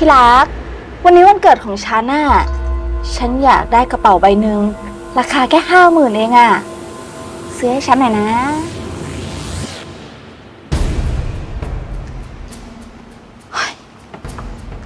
ที่รัก วันนี้วันเกิดของฉันน่ะ ฉันอยากได้กระเป๋าใบหนึ่งราคาแค่ห้าหมื่นเองอะซื้อให้ฉันหน่อยนะเฮ้ย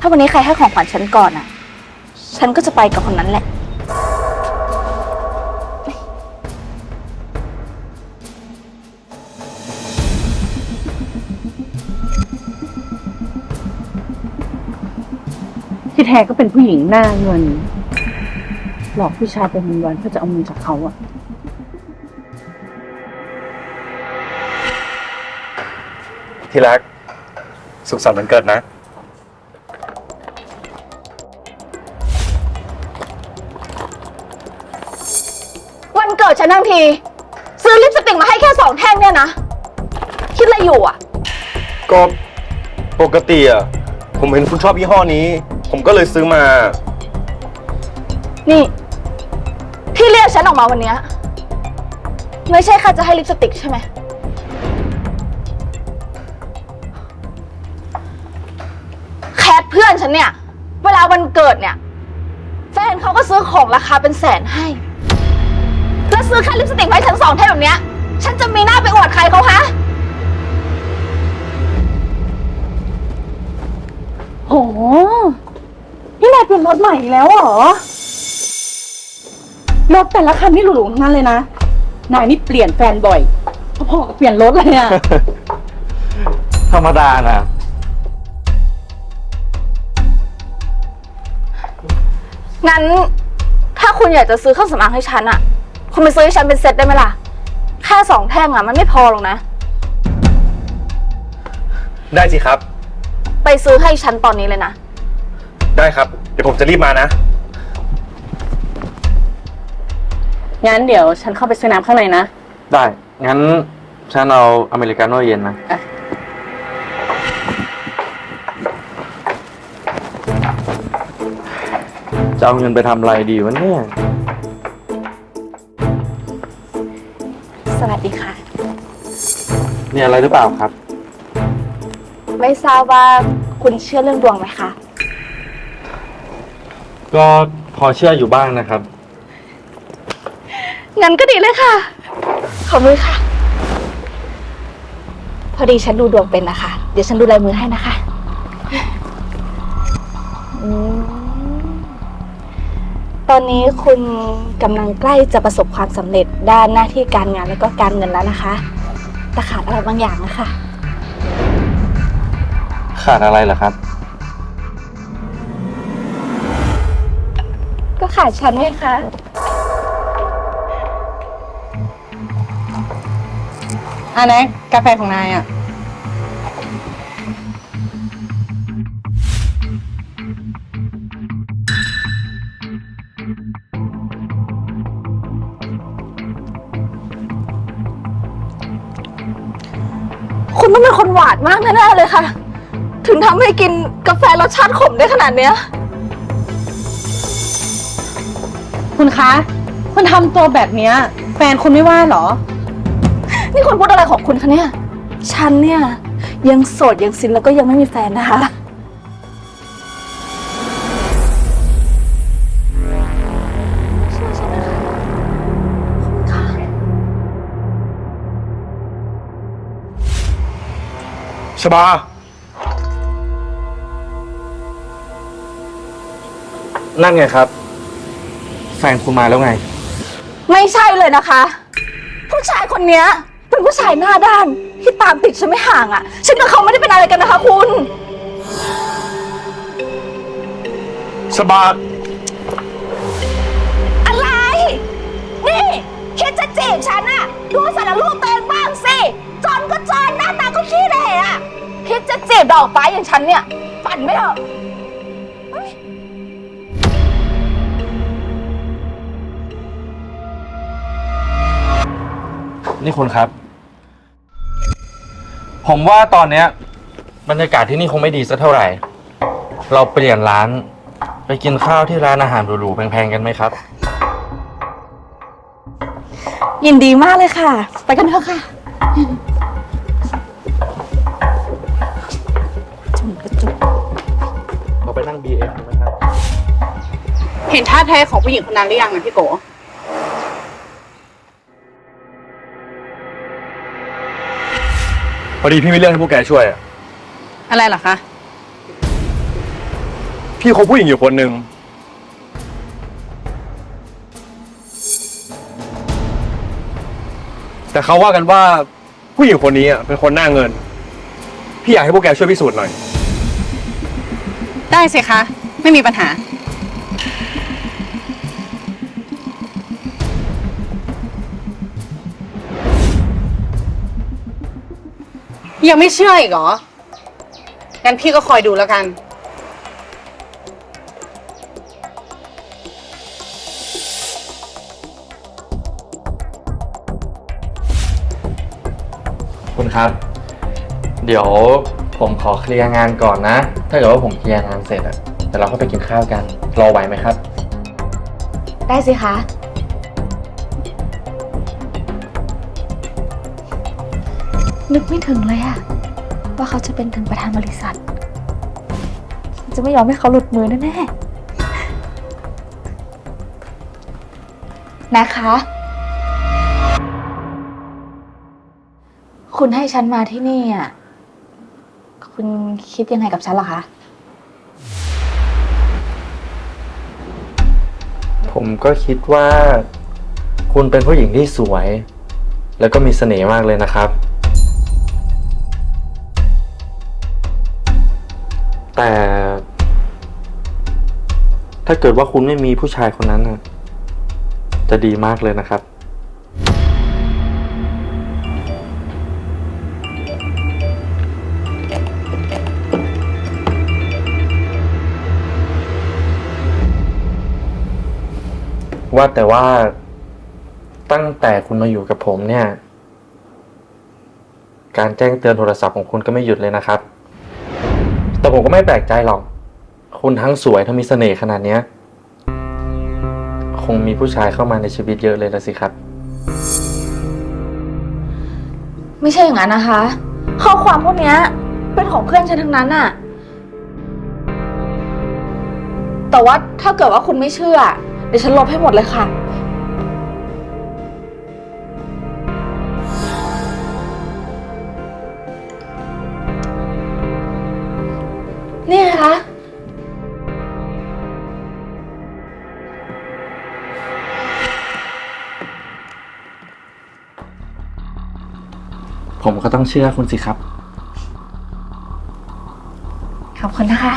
ถ้าวันนี้ใครให้ของขวัญฉันก่อนอะฉันก็จะไปกับคนนั้นแหละ ที่แท้ก็เป็นผู้หญิงหน้าเงิน หลอกผู้ชายเป็นวันๆเพื่อจะเอาเงินจากเขาอะที่รัก สุขสันต์วันเกิดนะ วันเกิดฉันทั้งที ซื้อลิปสติกมาให้แค่สองแท่งเนี่ยนะ คิดอะไรอยู่อะก็ปกติอะ ผมเห็นคุณชอบยี่ห้อนี้ ผมก็เลยซื้อมา นี่ ที่เรียกฉันออกมาวันเนี้ยไม่ใช่แค่จะให้ลิปสติกใช่ไหม แคทเพื่อนฉันเนี่ย เวลาวันเกิดเนี่ย แฟนเขาก็ซื้อของราคาเป็นแสนให้ แล้วซื้อแค่ลิปสติกมาให้ฉันสองแท่งแบบเนี้ย ฉันจะมีหน้าไปอวดใครเขาฮะ โหนี่นา ยเปลี่ยนรถใหม่อีกแล้วเหรอ รถแต่ละคันนี่หรูๆทั้งนั้นเลยนะ นายนี่เปลี่ยนแฟนบ่อยพอๆกับเปลี่ยนรถเลยอะ ธรรมดานะงั้น ถ้าคุณอยากจะซื้อเครื่องสำอางให้ฉันอะคุณไปซื้อให้ฉันเป็นเซ็ตได้ไหมล่ะ แค่สองแท่งอะมันไม่พอหรอกนะ ได้สิครับ ไปซื้อให้ฉันตอนนี้เลยนะ ได้ครับ เดี๋ยวผมจะรีบมานะ งั้นเดี๋ยวฉันเข้าไปซื้อน้ำข้างในนะ ได้ งั้นฉันเอาอเมริกาโน่เย็นนะ อะ จะเอาเงินไปทำอะไรดีวะเนี่ย สวัสดีค่ะ มีอะไรหรือเปล่าครับ ไม่ทราบว่าคุณเชื่อเรื่องดวงไหมคะ ก็พอเชื่ออยู่บ้างนะครับ งั้นก็ดีเลยค่ะ ขอบมือค่ะ พอดีฉันดูดวงเป็นนะคะ เดี๋ยวฉันดูลายมือให้นะคะอืมตอนนี้คุณกำลังใกล้จะประสบความสำเร็จด้านหน้าที่การงานแล้วก็การเงินแล้วนะคะ แต่ขาดอะไรบางอย่างนะคะ ขาดอะไรเหรอครับ ขาดฉันไงคะ อันนี้กาแฟของนายอะคุณต้องเป็นคนหวานมากแน่ๆเลยค่ะ ถึงทำให้กินกาแฟรสชาติขมได้ขนาดเนี้ย คุณคะ คุณทำตัวแบบเนี้ย แฟนคุณไม่ว่าเหรอ นี่คุณพูดอะไรของคุณคะเนี่ย ฉันเนี่ย ยังโสดยังซินแล้วก็ยังไม่มีแฟนนะคะ เชื่อใช่ไหมคะขอบคุณค่ะชบา นั่นไงครับแฟนคุณมาแล้วไง ไม่ใช่เลยนะคะ ผู้ชายคนเนี้ยเป็นผู้ชายหน้าด้านที่ตามติดฉันไม่ห่างอะ่ะ ฉันกับเขาไม่ได้เป็นอะไรกันนะคะคุณชบาอะไร นี่คิดจะจีบฉันอะดูสารรูปตัวเองบ้างสิ จนก็จนหน้าตาก็ขี้เหร่อะคิดจะจีบดอกฟ้าอย่างฉันเนี่ย ฝันไม่เถอะ นี่คุณครับ ผมว่าตอนเนี้ย บรรยากาศที่นี่คงไม่ดีสักเท่าไหร่ เราเปลี่ยนร้าน ไปกินข้าวที่ร้านอาหารหรูๆแพงๆกันไหมครับ ยินดีมากเลยค่ะ ไปกันเถอะค่ะจุ่มกระจุกเขาไปนั่ง BM กันไหมครับ เห็นท่าแท้ของผู้หญิงคนนั้นหรือยังอะพี่โก พอดีพี่มีเรื่องให้พวกแกช่วยอะอะไรเหรอคะ พี่คบผู้หญิงอยู่คนหนึ่งแต่เขาว่ากันว่าผู้หญิงคนนี้อะเป็นคนหน้าเงิน พี่อยากให้พวกแกช่วยพิสูจน์หน่อย ได้สิคะ ไม่มีปัญหา ยังไม่เชื่ออีกเหรอ งั้นพี่ก็คอยดูแล้วกัน คุณครับ เดี๋ยวผมขอเคลียร์งานก่อนนะ ถ้าเกิดว่าผมเคลียร์งานเสร็จอะเดี๋ยวเราก็ไปกินข้าวกัน รอไหวไหมครับ ได้สิคะ นึกไม่ถึงเลยอะว่าเขาจะเป็นถึงประธานบริษัทฉันจะไม่ยอมให้เขาหลุดมือแน่ๆนะคะ คุณให้ฉันมาที่นี่อะคุณคิดยังไงกับฉันล่ะคะ ผมก็คิดว่า คุณเป็นผู้หญิงที่สวย แล้วก็มีเสน่ห์มากเลยนะครับ แต่ ถ้าเกิดว่าคุณไม่มีผู้ชายคนนั้นน่ะจะดีมากเลยนะครับ ว่าแต่ว่าตั้งแต่คุณมาอยู่กับผมเนี่ย การแจ้งเตือนโทรศัพท์ของคุณก็ไม่หยุดเลยนะครับ แต่ผมก็ไม่แปลกใจหรอก คุณทั้งสวยทั้งมีเสน่ห์ขนาดเนี้ย คงมีผู้ชายเข้ามาในชีวิตเยอะเลยละสิครับ ไม่ใช่อย่างนั้นนะคะ ข้อความพวกเนี้ยเป็นของเพื่อนฉันทั้งนั้นอะแต่ว่าถ้าเกิดว่าคุณไม่เชื่อ เดี๋ยวฉันลบให้หมดเลยค่ะ ผมก็ต้องเชื่อคุณสิครับ ขอบคุณนะคะ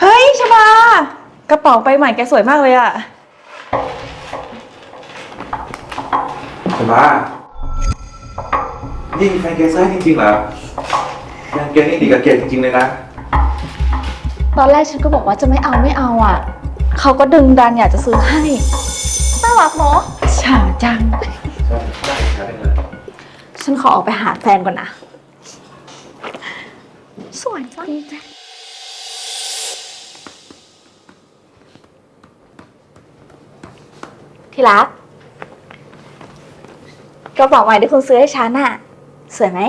เฮ้ยชบากระเป๋าใบใหม่แกสวยมากเลยอะแต่ว่านี่แฟนแกซื้อให้จริงๆเหรอแฟนแกนี่ดีกับแกจริงๆเลยนะ ตอนแรกฉันก็บอกว่าจะไม่เอาไม่เอาอะ เขาก็ดึงดันอยากจะซื้อให้น่ารักเนาะฉ่ำจังช่ได้ครับเป็นเลยฉันขอออกไปหาแฟนก่อนนะ สวยจังที่รักกระเป๋าใหม่ที่คุณซื้อให้ฉันอะสวยไหม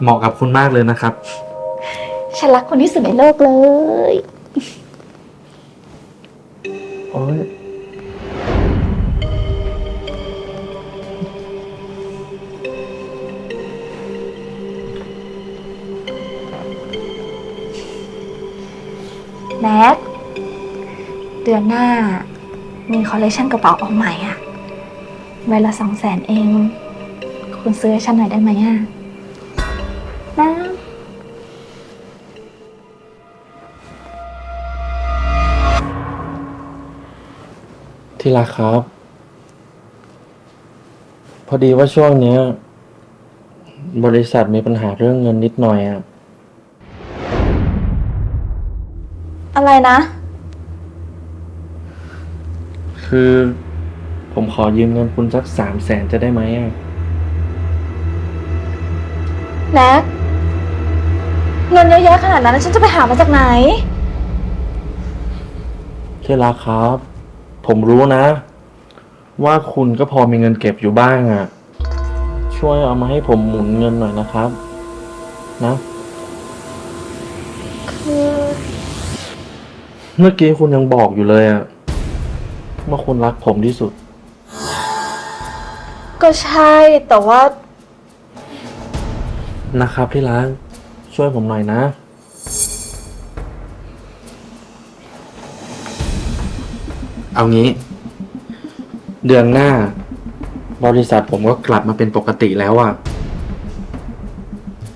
เหมาะกับคุณมากเลยนะครับ ฉันรักคนที่สุดในโลกเลย โอ้ยแน็กเดือนหน้า มีคอลเลคชันกระเป๋าออกใหม่อะใบละสองแสนเอง คุณซื้อให้ฉันหน่อยได้ไหมอะนะ ที่รักครับ พอดีว่าช่วงเนี้ย บริษัทมีปัญหาเรื่องเงินนิดหน่อยอะอะไรนะ คือผมขอยืมเงินคุณสักสามแสนจะได้ไหมอะแน็กเงินเยอะแยะขนาดนั้นฉันจะไปหามาจากไหน ที่รักครับ ผมรู้นะ ว่าคุณก็พอมีเงินเก็บอยู่บ้างอะ่ะ ช่วยเอามาให้ผมหมุนเงินหน่อยนะครับ นะ คือ เมื่อกี้คุณยังบอกอยู่เลยอะว่าคุณรักผมที่สุด ก็ใช่แต่ว่า นะครับที่รักช่วยผมหน่อยนะ เอางี้ เดือนหน้า บริษัทผมก็กลับมาเป็นปกติแล้วอะ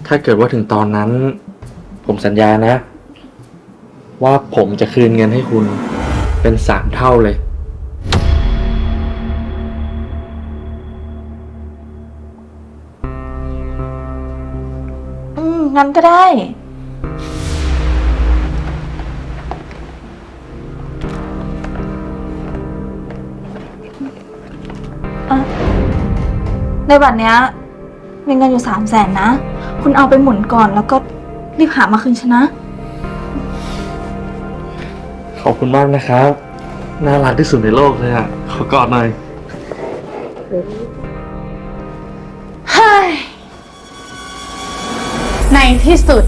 ถ้าเกิดว่าถึงตอนนั้น ผมสัญญานะ ว่าผมจะคืนเงินให้คุณเป็นสามเท่าเลย อืมงั้นก็ได้ ในบัตรเนี้ยมีเงินอยู่สามแสนนะ คุณเอาไปหมุนก่อนแล้วก็รีบหามาคืนฉันนะ ขอบคุณมากนะครับ น่ารักที่สุดในโลกเลยอะขอกอดหน่อย เฮ้ย ในที่สุด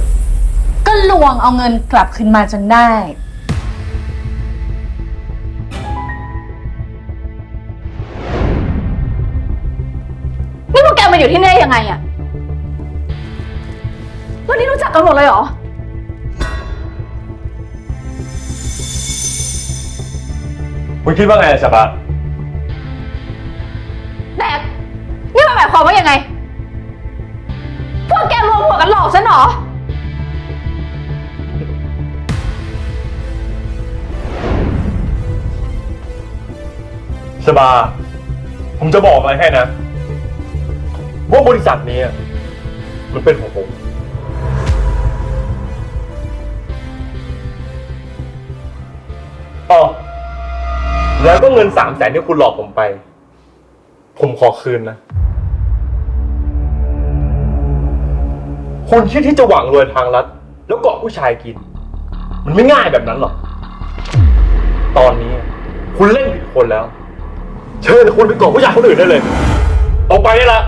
ก็ลวงเอาเงินกลับคืนมาจนได้ อยู่ที่นี่ได้ยังไงอะวันนี้รู้จักกันหมดเลยเหรอ คุณคิดว่าไงอะชาบะแบกนี่มันหมายความว่ายังไง พวกแกรวมหัวกันหลอกฉันเหรอชบาผมจะบอกอะไรให้นะ ว่าบริษัทนี้มันเป็นของผม อ๋อ แล้วก็เงินสามแสนที่คุณหลอกผมไป ผมขอคืนนะ คุณคิดที่จะหวังรวยทางลัด แล้วเกาะผู้ชายกิน มันไม่ง่ายแบบนั้นหรอก ตอนนี้คุณเล่นผิดคนแล้ว เชิญคุณไปเกาะผู้ชายคนอื่นได้เลย ออกไปได้ละ